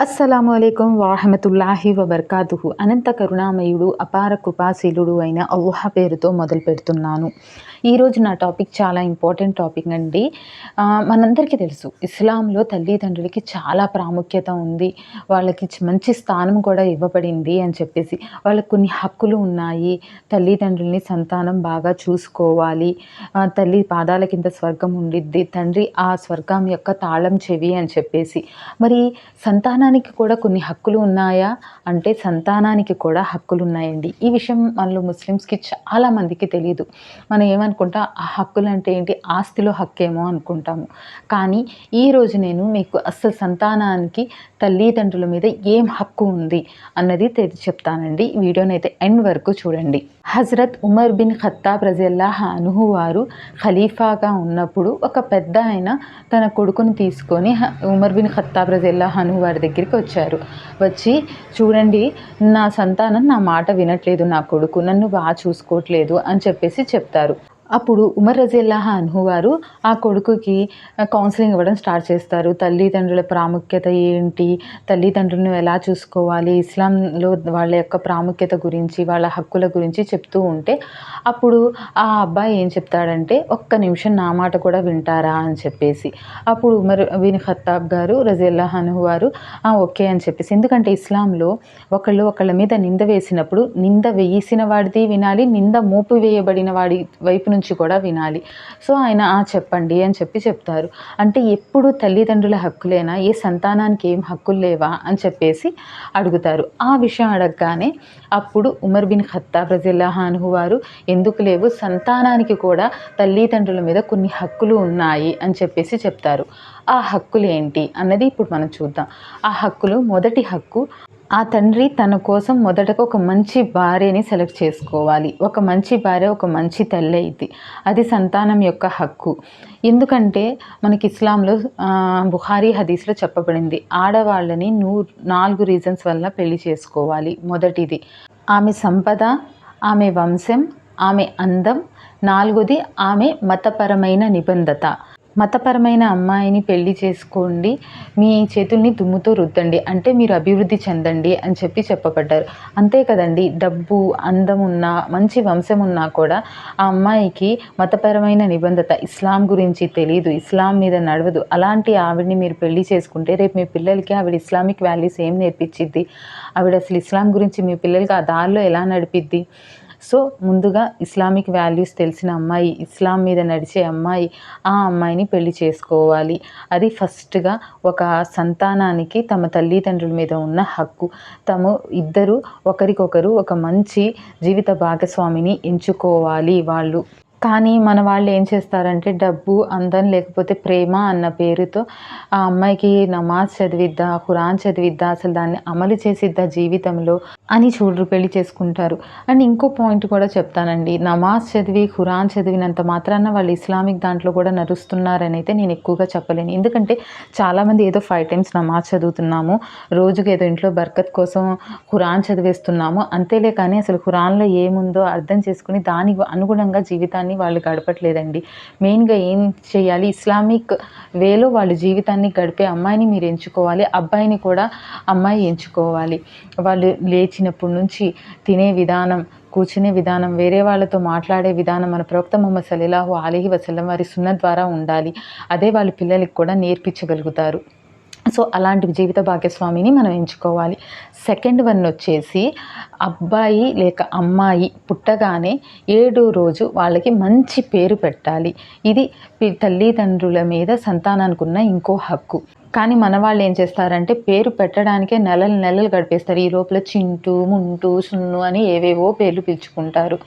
అస్సలాము అయికం వాహమతుల్లాహి వబర్కాతుహు. అనంత కరుణామయుడు అపార కృపాశీలుడు అయిన అల్లాహ పేరుతో మొదలు పెడుతున్నాను ఈరోజు నా టాపిక్ చాలా ఇంపార్టెంట్ టాపిక్ అండి. మనందరికీ తెలుసు ఇస్లాంలో తల్లిదండ్రులకి చాలా ప్రాముఖ్యత ఉంది. వాళ్ళకి మంచి స్థానం కూడా ఇవ్వబడింది అని చెప్పేసి వాళ్ళకి కొన్ని హక్కులు ఉన్నాయి. తల్లిదండ్రుల్ని సంతానం బాగా చూసుకోవాలి. తల్లి పాదాల కింద స్వర్గం ఉండిద్ది తండ్రి ఆ స్వర్గం యొక్క తాళం చెవి అని చెప్పేసి. మరి సంతానానికి కూడా కొన్ని హక్కులు ఉన్నాయా? అంటే సంతానానికి కూడా హక్కులు ఉన్నాయండి. ఈ విషయం మనలో ముస్లిమ్స్కి చాలా మందికి తెలియదు మనం ఏమనుకుంటాం ఆ హక్కులు అంటే ఏంటి? ఆస్తిలో హక్కేమో అనుకుంటాము. కానీ ఈరోజు నేను మీకు అస్సలు సంతానానికి తల్లిదండ్రుల మీద ఏం హక్కు ఉంది అన్నది తెలి చెప్తానండి. ఈ వీడియోని అయితే ఎండ్ వరకు చూడండి. హజరత్ ఉమర్ బిన్ ఖత్తాబ్ రజల్లాహ్ అనుహు వారు ఖలీఫాగా ఉన్నప్పుడు ఒక పెద్ద ఆయన తన కొడుకుని తీసుకొని హ- ఉమర్ బిన్ ఖత్తాబ్ రజల్లాహ్ అనుహు వారి దగ్గరికి వచ్చారు. వచ్చి చూడండి నా సంతానం నా మాట వినట్లేదు నా కొడుకు. నన్ను బాగా చూసుకోవట్లేదు అని చెప్పేసి చెప్తారు. అప్పుడు ఉమర్ రజిల్లాహ అన్హు వారు ఆ కొడుకుకి కౌన్సిలింగ్ ఇవ్వడం స్టార్ట్ చేస్తారు. తల్లిదండ్రుల ప్రాముఖ్యత ఏంటి? తల్లిదండ్రులను ఎలా చూసుకోవాలి? ఇస్లాంలో వాళ్ళ యొక్క ప్రాముఖ్యత గురించి వాళ్ళ హక్కుల గురించి చెప్తూ ఉంటే అప్పుడు ఆ అబ్బాయి ఏం చెప్తాడంటే ఒక్క నిమిషం నా మాట కూడా వింటారా? అని చెప్పేసి. అప్పుడు ఉమర్ బిన్ ఖత్తాబ్ గారు రజీల్లాహ అన్హు వారు ఓకే అని చెప్పేసి. ఎందుకంటే ఇస్లాంలో ఒకళ్ళు ఒకళ్ళ మీద నింద వేసినప్పుడు నింద వేసిన వాడిది వినాలి నింద మోపు వేయబడిన వాడి వైపు నుంచి కూడా వినాలి. సో ఆయన "ఆ, చెప్పండి అని చెప్పి చెప్తారు. అంటే ఎప్పుడు తల్లిదండ్రుల హక్కులేనా? ఏ సంతానానికి ఏం హక్కులు లేవా? అని చెప్పేసి అడుగుతారు. ఆ విషయం అడగగానే అప్పుడు ఉమర్ బిన్ ఖత్తాబ్ రజిల్లాహాను వారు ఎందుకు లేవు? సంతానానికి కూడా తల్లిదండ్రుల మీద కొన్ని హక్కులు ఉన్నాయి అని చెప్పేసి చెప్తారు. ఆ హక్కులు ఏంటి? అన్నది ఇప్పుడు మనం చూద్దాం. ఆ హక్కులు మొదటి హక్కు ఆ తండ్రి తన కోసం మొదటగా ఒక మంచి భార్యని సెలెక్ట్ చేసుకోవాలి. ఒక మంచి భార్య ఒక మంచి తల్లి అయితే అది సంతానం యొక్క హక్కు. ఎందుకంటే మనకి ఇస్లాంలో బుహారీ హదీస్లో చెప్పబడింది ఆడవాళ్ళని నూ నాలుగు రీజన్స్ వల్ల పెళ్ళి చేసుకోవాలి. మొదటిది ఆమె సంపద ఆమె వంశం ఆమె అందం. నాలుగోది ఆమె మతపరమైన నిబంధత. మతపరమైన అమ్మాయిని పెళ్ళి చేసుకోండి మీ చేతుల్ని దుమ్ముతో రుద్దండి అంటే మీరు అభివృద్ధి చెందండి అని చెప్పి చెప్పబడ్డారు. అంతే కదండి డబ్బు అందం ఉన్నా మంచి వంశం ఉన్నా కూడా ఆ అమ్మాయికి మతపరమైన నిబంధత ఇస్లాం గురించి తెలియదు ఇస్లాం మీద నడవదు. అలాంటి ఆవిడని మీరు పెళ్ళి చేసుకుంటే రేపు మీ పిల్లలకి ఆవిడ ఇస్లామిక్ వాల్యూస్ ఏం నేర్పించిద్ది ఆవిడ అసలు ఇస్లాం గురించి మీ పిల్లలకి ఆ దారిలో ఎలా నడిపిద్ది? సో ముందుగా ఇస్లామిక్ వాల్యూస్ తెలిసిన అమ్మాయి ఇస్లాం మీద నడిచే అమ్మాయి ఆ అమ్మాయిని పెళ్ళి చేసుకోవాలి. అది ఫస్ట్గా ఒక సంతానానికి తమ తల్లిదండ్రుల మీద ఉన్న హక్కు. తము ఇద్దరు ఒకరికొకరు ఒక మంచి జీవిత భాగస్వామిని ఎంచుకోవాలి వాళ్ళు. కానీ మన వాళ్ళు ఏం చేస్తారంటే డబ్బు అందం లేకపోతే ప్రేమ అన్న పేరుతో ఆ అమ్మాయికి నమాజ్ చదివిద్దా ఖురాన్ చదివిద్దా అసలు దాన్ని అమలు చేసిద్దా జీవితంలో అని చూడరు పెళ్ళి చేసుకుంటారు. అండ్ ఇంకో పాయింట్ కూడా చెప్తానండి. నమాజ్ చదివి ఖురాన్ చదివినంత మాత్రాన వాళ్ళు ఇస్లామిక్ దాంట్లో కూడా నడుస్తున్నారని అయితే నేను ఎక్కువగా చెప్పలేను. ఎందుకంటే చాలామంది ఏదో ఫైవ్ టైమ్స్ నమాజ్ చదువుతున్నాము రోజుకి ఏదో ఇంట్లో బర్కత్ కోసం ఖురాన్ చదివేస్తున్నాము అంతేలే కానీ అసలు ఖురాన్లో ఏముందో అర్థం చేసుకుని దానికి అనుగుణంగా జీవితాన్ని వాళ్ళు గడపట్లేదండి. మెయిన్గా ఏం చేయాలి? ఇస్లామిక్ వేలో వాళ్ళ జీవితాన్ని గడిపే అమ్మాయిని మీరు ఎంచుకోవాలి. అబ్బాయిని కూడా అమ్మాయి ఎంచుకోవాలి. వాళ్ళు లేచినప్పటి నుంచి తినే విధానం కూర్చునే విధానం వేరే వాళ్ళతో మాట్లాడే విధానం మన ప్రవక్త మొహమ్మద్ సలీలాహు అలీహి వసలం వారి సున్న ద్వారా ఉండాలి. అదే వాళ్ళ పిల్లలకి కూడా నేర్పించగలుగుతారు. సో అలాంటి జీవిత భాగ్యస్వామిని మనం ఎంచుకోవాలి. సెకండ్ వన్ వచ్చేసి అబ్బాయి లేక అమ్మాయి పుట్టగానే ఏడో రోజు వాళ్ళకి మంచి పేరు పెట్టాలి. ఇది తల్లిదండ్రుల మీద సంతానానికి ఉన్న ఇంకో హక్కు. కానీ మన వాళ్ళు ఏం చేస్తారంటే పేరు పెట్టడానికే నెలలు నెలలు గడిపేస్తారు. ఈ లోపల చింటూ ముంటూ సున్ను అని ఏవేవో పేర్లు పిలుచుకుంటారు.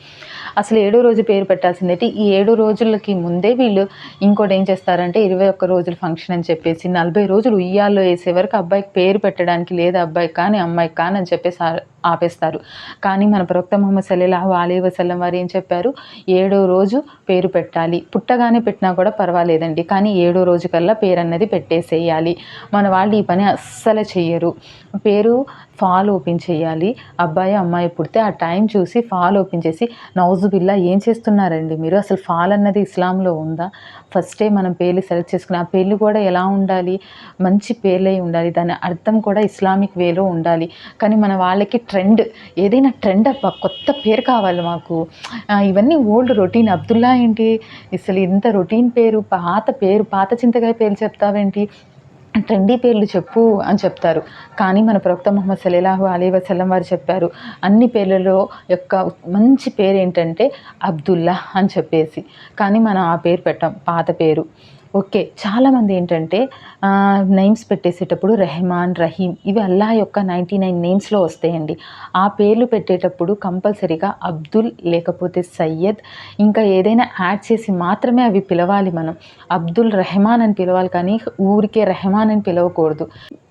అసలు ఏడో రోజు పేరు పెట్టాల్సిందంటే ఈ ఏడు రోజులకి ముందే వీళ్ళు ఇంకోటి ఏం చేస్తారంటే ఇరవై ఒక్క రోజుల ఫంక్షన్ అని చెప్పేసి నలభై రోజులు ఉయ్యాల్లో వేసే వరకు అబ్బాయికి పేరు పెట్టడానికి లేదు అబ్బాయి కానీ అమ్మాయికి కానీ అని చెప్పేసి ఆపేస్తారు. కానీ మన ప్రవక్త మొహమ్మద్ సల్లాహు అలీ వసలం వారు ఏం చెప్పారు? ఏడో రోజు పేరు పెట్టాలి. పుట్టగానే పెట్టినా కూడా పర్వాలేదండి. కానీ ఏడో రోజు కల్లా పేరు అన్నది పెట్టేసేయాలి. మన వాళ్ళు ఈ పని అస్సలు చెయ్యరు. పేరు ఫాల్ ఓపెన్ చేయాలి. అబ్బాయి అమ్మాయి పుడితే ఆ టైం చూసి ఫాల్ ఓపెన్ చేసి నౌజుబిల్లా ఏం చేస్తున్నారండి మీరు? అసలు ఫాల్ అన్నది ఇస్లాంలో ఉందా? ఫస్టే మనం పేర్లు సెలెక్ట్ చేసుకుని ఆ పేర్లు కూడా ఎలా ఉండాలి? మంచి పేర్లై ఉండాలి. దాని అర్థం కూడా ఇస్లామిక్ వేలో ఉండాలి. కానీ మన వాళ్ళకి ట్రెండ్ ఏదైనా ట్రెండ్ అబ్బా కొత్త పేరు కావాలి మాకు. ఇవన్నీ ఓల్డ్ రొటీన్. అబ్దుల్లా ఏంటి? అసలు ఇంత రొటీన్ పేరు పాత పేరు పాత చింతకాయ పేర్లు చెప్తావేంటి? ట్రెండీ పేర్లు చెప్పు అని చెప్తారు. కానీ మన ప్రవక్త మొహమ్మద్ సలీలాహు అలీ వసలం వారు చెప్పారు అన్ని పేర్లలో యొక్క మంచి పేరు ఏంటంటే అబ్దుల్లా అని చెప్పేసి. కానీ మనం ఆ పేరు పెట్టాం పాత పేరు. ఓకే చాలామంది ఏంటంటే నేమ్స్ పెట్టేసేటప్పుడు రెహమాన్ రహీం ఇవి అల్లా యొక్క నైంటీ నైన్ నేమ్స్లో వస్తాయండి. ఆ పేర్లు పెట్టేటప్పుడు కంపల్సరీగా అబ్దుల్ లేకపోతే సయ్యద్ ఇంకా ఏదైనా యాడ్ చేసి మాత్రమే అవి పిలవాలి మనం. అబ్దుల్ రెహమాన్ అని పిలవాలి కానీ ఊరికే రెహమాన్ అని పిలవకూడదు.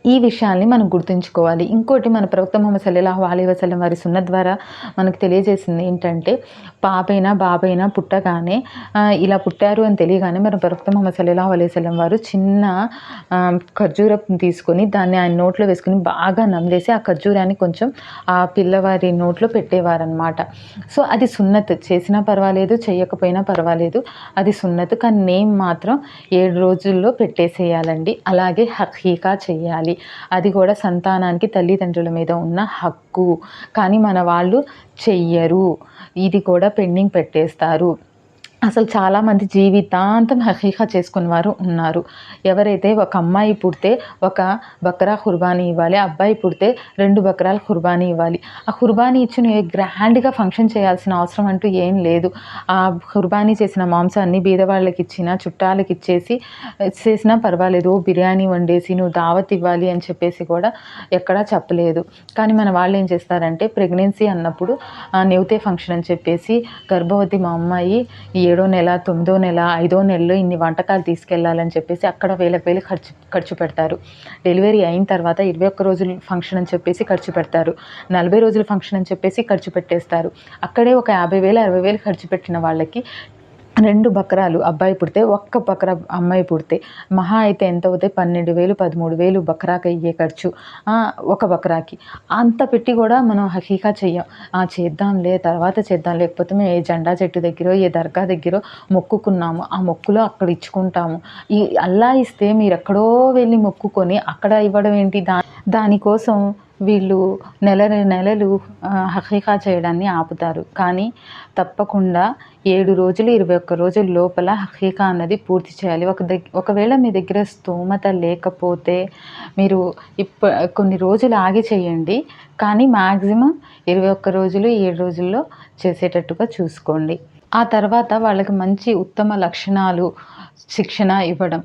ఈ విషయాల్ని మనం గుర్తుంచుకోవాలి. ఇంకోటి మన ప్రవక్త మొహమ్మద్ సల్లాహు అలీ వసలం వారి సున్న ద్వారా మనకు తెలియజేసింది ఏంటంటే పాపైనా బాబైనా పుట్టగానే ఇలా పుట్టారు అని తెలియగానే మన ప్రవక్త మొహమ్మద్ సల్లాహు అలీ వసలం వారు చిన్న ఖర్జూరం తీసుకొని దాన్ని ఆయన నోట్లో వేసుకుని బాగా నమ్మలేసి ఆ ఖర్జూరాన్ని కొంచెం ఆ పిల్లవారి నోట్లో పెట్టేవారనమాట సో అది సున్నత్. చేసినా పర్వాలేదు చేయకపోయినా పర్వాలేదు అది సున్నత్. కానీ నేమ్ మాత్రం ఏడు రోజుల్లో పెట్టేసేయాలండి. అలాగే హకీకా చేయాలి. అది కూడా సంతానానికి తల్లిదండ్రుల మీద ఉన్న హక్కు. కానీ మన వాళ్ళు చెయ్యరు. ఇది కూడా పెండింగ్ పెట్టేస్తారు. అసలు చాలామంది జీవితాంతం హకీకా చేసుకున్న వారు ఉన్నారు. ఎవరైతే ఒక అమ్మాయి పుడితే ఒక బక్రా కుర్బానీ ఇవ్వాలి అబ్బాయి పుడితే రెండు బక్రాలు కుర్బానీ ఇవ్వాలి. ఆ కుర్బానీ ఇచ్చిన గ్రాండ్గా ఫంక్షన్ చేయాల్సిన అవసరం అంటూ ఏం లేదు. ఆ కుర్బానీ చేసిన మాంసాన్ని బీదవాళ్ళకి ఇచ్చిన చుట్టాలకి ఇచ్చేసి చేసినా పర్వాలేదు. బిర్యానీ వండేసి నువ్వు దావత్ ఇవ్వాలి అని చెప్పేసి కూడా ఎక్కడా చెప్పలేదు. కానీ మన వాళ్ళు ఏం చేస్తారంటే ప్రెగ్నెన్సీ అన్నప్పుడు నెవతే ఫంక్షన్ అని చెప్పేసి గర్భవతి మా అమ్మాయి ఏడో నెల తొమ్మిదో నెల ఐదో నెలలో ఇన్ని వంటకాలు తీసుకెళ్ళాలని చెప్పేసి అక్కడ వేలకు వేలు ఖర్చు ఖర్చు పెడతారు. డెలివరీ అయిన తర్వాత ఇరవై ఒక్క రోజులు ఫంక్షన్ అని చెప్పేసి ఖర్చు పెడతారు. నలభై రోజుల ఫంక్షన్ అని చెప్పేసి ఖర్చు పెట్టేస్తారు. అక్కడే ఒక యాభై వేలు అరవై వేలు ఖర్చు పెట్టిన వాళ్ళకి రెండు బకరాలు అబ్బాయి పుడితే ఒక్క బకరా అమ్మాయి పుడితే మహా అయితే ఎంత అవుతాయి? పన్నెండు వేలు పదమూడు వేలు బకరాకి అయ్యే ఖర్చు. ఒక బకరాకి. అంత పెట్టి కూడా మనం హకీకా చెయ్యం. చేద్దాంలే తర్వాత చేద్దాం. లేకపోతే మేము ఏ జెండా చెట్టు దగ్గర ఏ దర్గా దగ్గర మొక్కుకున్నాము. ఆ మొక్కులో అక్కడ ఇచ్చుకుంటాము. ఈ అల్లా ఇస్తే మీరు ఎక్కడో వెళ్ళి మొక్కుకొని అక్కడ ఇవ్వడం ఏంటి? దా దానికోసం వీళ్ళు నెల నెలలు హకీకా చేయడాన్ని ఆపుతారు. కానీ తప్పకుండా ఏడు రోజులు ఇరవై ఒక్క రోజుల లోపల హకీకా అన్నది పూర్తి చేయాలి. ఒక దగ్గ ఒకవేళ మీ దగ్గర స్తోమత లేకపోతే మీరు ఇప్ప కొన్ని రోజులు ఆగి చేయండి. కానీ మ్యాక్సిమం ఇరవై ఒక్క రోజులు ఏడు రోజుల్లో చేసేటట్టుగా చూసుకోండి. ఆ తర్వాత వాళ్ళకి మంచి ఉత్తమ లక్షణాలు శిక్షణ ఇవ్వడం.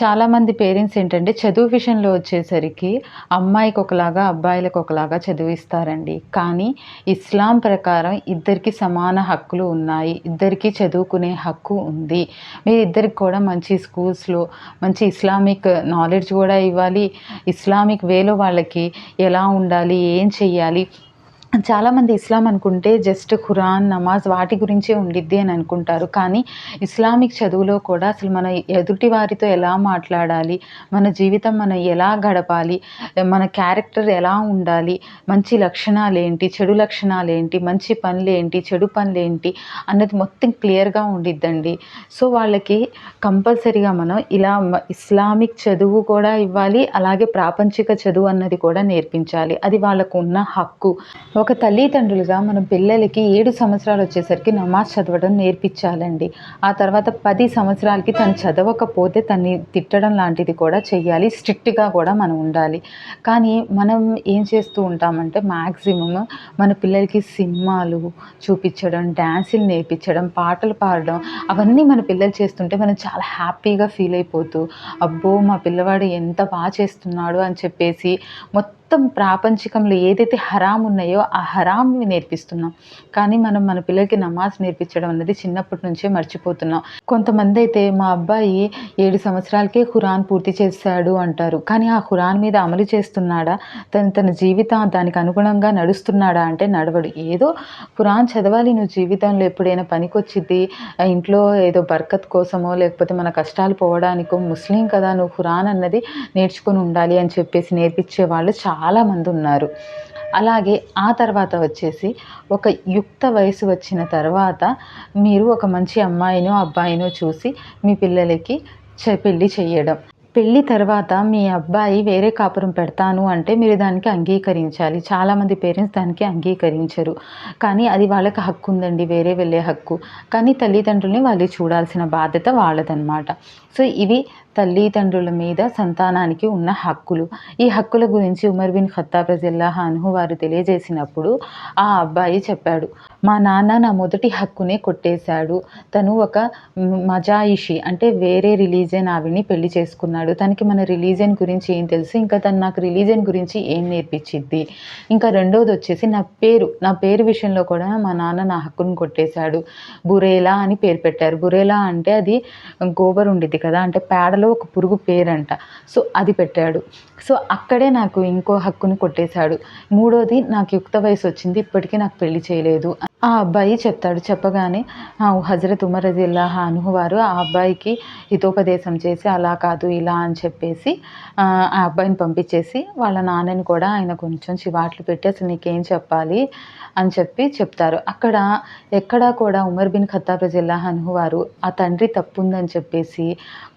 చాలామంది పేరెంట్స్ ఏంటంటే చదువు విషయంలో వచ్చేసరికి అమ్మాయికి ఒకలాగా అబ్బాయిలకు ఒకలాగా చదివిస్తారండి. కానీ ఇస్లాం ప్రకారం ఇద్దరికి సమాన హక్కులు ఉన్నాయి. ఇద్దరికి చదువుకునే హక్కు ఉంది. మీరు ఇద్దరికి కూడా మంచి స్కూల్స్లో మంచి ఇస్లామిక్ నాలెడ్జ్ కూడా ఇవ్వాలి. ఇస్లామిక్ వేలో వాళ్ళకి ఎలా ఉండాలి ఏం చెయ్యాలి చాలామంది ఇస్లాం అనుకుంటే జస్ట్ ఖురాన్ నమాజ్ వాటి గురించే ఉండిద్ది అని అనుకుంటారు. కానీ ఇస్లామిక్ చదువులో కూడా అసలు మన ఎదుటి వారితో ఎలా మాట్లాడాలి మన జీవితం మనం ఎలా గడపాలి మన క్యారెక్టర్ ఎలా ఉండాలి మంచి లక్షణాలు ఏంటి చెడు లక్షణాలు ఏంటి మంచి పనులు ఏంటి చెడు పనులు ఏంటి అన్నది మొత్తం క్లియర్గా ఉండిద్దండి. సో వాళ్ళకి కంపల్సరీగా మనం ఇలా ఇస్లామిక్ చదువు కూడా ఇవ్వాలి అలాగే ప్రాపంచిక చదువు అన్నది కూడా నేర్పించాలి. అది వాళ్ళకు ఉన్న హక్కు. ఒక తల్లిదండ్రులుగా మన పిల్లలకి ఏడు సంవత్సరాలు వచ్చేసరికి నమాజ్ చదవడం నేర్పించాలండి. ఆ తర్వాత పది సంవత్సరాలకి తను చదవకపోతే తన్ని తిట్టడం లాంటిది కూడా చేయాలి స్ట్రిక్ట్గా కూడా మనం ఉండాలి. కానీ మనం ఏం చేస్తూ ఉంటామంటే మ్యాక్సిమం మన పిల్లలకి సినిమాలు చూపించడం డ్యాన్సులు నేర్పించడం పాటలు పాడడం అవన్నీ మన పిల్లలు చేస్తుంటే మనం చాలా హ్యాపీగా ఫీల్ అయిపోతూ అబ్బో మా పిల్లవాడు ఎంత బాగా చేస్తున్నాడు అని చెప్పేసి మొత్తం మొత్తం ప్రాపంచికంలో ఏదైతే హరాం ఉన్నాయో ఆ హరాంని నేర్పిస్తున్నాం. కానీ మనం మన పిల్లలకి నమాజ్ నేర్పించడం అనేది చిన్నప్పటి నుంచే మర్చిపోతున్నాం. కొంతమంది అయితే మా అబ్బాయి ఏడు సంవత్సరాలకే ఖురాన్ పూర్తి చేశాడు అంటారు. కానీ ఆ ఖురాన్ మీద అమలు చేస్తున్నాడా? తను తన జీవితం దానికి అనుగుణంగా నడుస్తున్నాడా అంటే నడవడు. ఏదో ఖురాన్ చదవాలి నువ్వు జీవితంలో ఎప్పుడైనా పనికొచ్చిద్ది ఇంట్లో ఏదో బర్కత్ కోసమో లేకపోతే మన కష్టాలు పోవడానికో ముస్లిం కదా నువ్వు ఖురాన్ అన్నది నేర్చుకొని ఉండాలి అని చెప్పేసి నేర్పించే వాళ్ళు చాలామంది ఉన్నారు అలాగే ఆ తర్వాత వచ్చేసి ఒక యుక్త వయసు వచ్చిన తర్వాత మీరు ఒక మంచి అమ్మాయినో అబ్బాయినో చూసి మీ పిల్లలకి చె పెళ్ళి చేయడం పెళ్ళి తర్వాత మీ అబ్బాయి వేరే కాపురం పెడతాను అంటే మీరు దానికి అంగీకరించాలి. చాలామంది పేరెంట్స్ దానికి అంగీకరించరు. కానీ అది వాళ్ళకి హక్కు ఉందండి వేరే వెళ్ళే హక్కు. కానీ తల్లిదండ్రుల్ని వాళ్ళు చూడాల్సిన బాధ్యత వాళ్ళదనమాట సో ఇవి తల్లిదండ్రుల మీద సంతానానికి ఉన్న హక్కులు. ఈ హక్కుల గురించి ఉమర్ బిన్ ఖత్తాబ్ రజిల్లా వారు తెలియజేసినప్పుడు ఆ అబ్బాయి చెప్పాడు మా నాన్న నా మొదటి హక్కునే కొట్టేశాడు. తను ఒక మజాయిషి అంటే వేరే రిలీజియన్ ఆవిని పెళ్ళి చేసుకున్నాడు. తనకి మన రిలీజియన్ గురించి ఏం తెలుసు? ఇంకా తను నాకు రిలీజియన్ గురించి ఏం నేర్పించింది ఇంకా రెండోది వచ్చేసి నా పేరు నా పేరు విషయంలో కూడా మా నాన్న నా హక్కును కొట్టేశాడు. బురేలా అని పేరు పెట్టారు. బురేలా అంటే అది గోబర్ ఉండిద్ది కదా కదా? అంటే పేడలో ఒక పురుగు పేరంట. సో అది పెట్టాడు. సో అక్కడే నాకు ఇంకో హక్కుని కొట్టేశాడు. మూడోది నాకు యుక్త వయసు వచ్చింది. ఇప్పటికీ నాకు పెళ్ళి చేయలేదు ఆ అబ్బాయి చెప్తాడు చెప్పగానే హజరత్ ఉమర్ రజిల్లా అనుహు వారు ఆ అబ్బాయికి హితోపదేశం చేసి అలా కాదు ఇలా అని చెప్పేసి ఆ అబ్బాయిని పంపించేసి వాళ్ళ నాన్నని కూడా ఆయన కొంచెం చివాట్లు పెట్టి అసలు నీకేం చెప్పాలి అని చెప్పి చెప్తారు. అక్కడ ఎక్కడా కూడా ఉమర్ బిన్ ఖత్తాబ్ రజిల్లా అనుహు వారు ఆ తండ్రి తప్పు ఉందని చెప్పేసి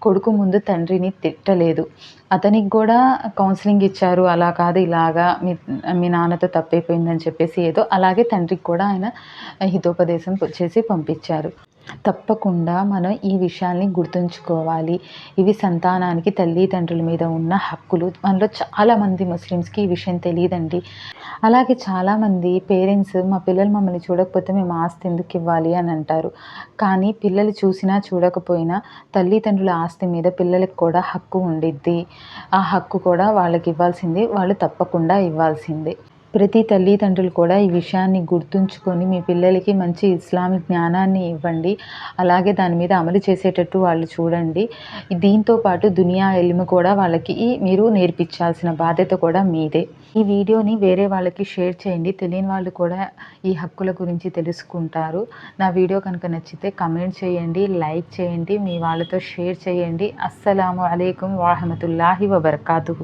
కొడుకు ముందు తండ్రిని తిట్టలేదు. అతనికి కూడా కౌన్సిలింగ్ ఇచ్చారు. అలా కాదు ఇలాగా మీ మీ నాన్నతో తప్పైపోయిందని చెప్పేసి ఏదో అలాగే తండ్రికి కూడా ఆయన హితోపదేశం చేసి పంపించారు. తప్పకుండా మనం ఈ విషయాల్ని గుర్తుంచుకోవాలి. ఇవి సంతానానికి తల్లిదండ్రుల మీద ఉన్న హక్కులు. మనలో చాలామంది ముస్లిమ్స్కి ఈ విషయం తెలియదండి. అలాగే చాలామంది పేరెంట్స్ మా పిల్లలు మమ్మల్ని చూడకపోతే మేము ఆస్తి ఎందుకు ఇవ్వాలి? అని అంటారు. కానీ పిల్లలు చూసినా చూడకపోయినా తల్లిదండ్రుల ఆస్తి మీద పిల్లలకు కూడా హక్కు ఉండిద్ది. ఆ హక్కు కూడా వాళ్ళకి ఇవ్వాల్సింది వాళ్ళు తప్పకుండా ఇవ్వాల్సిందే. ప్రతి తల్లిదండ్రులు కూడా ఈ విషయాన్ని గుర్తుంచుకొని మీ పిల్లలకి మంచి ఇస్లామిక్ జ్ఞానాన్ని ఇవ్వండి. అలాగే దాని మీద అమలు చేసేటట్టు వాళ్ళు చూడండి. దీంతో పాటు దునియా ఎలిమి కూడా వాళ్ళకి మీరు నేర్పించాల్సిన బాధ్యత కూడా మీదే. ఈ వీడియోని వేరే వాళ్ళకి షేర్ చేయండి. తెలియని వాళ్ళు కూడా ఈ హక్కుల గురించి తెలుసుకుంటారు. నా వీడియో కనుక నచ్చితే కమెంట్ చేయండి లైక్ చేయండి మీ వాళ్ళతో షేర్ చేయండి. అస్సలం అయికం వాహమతుల్లాహి వబర్కాతు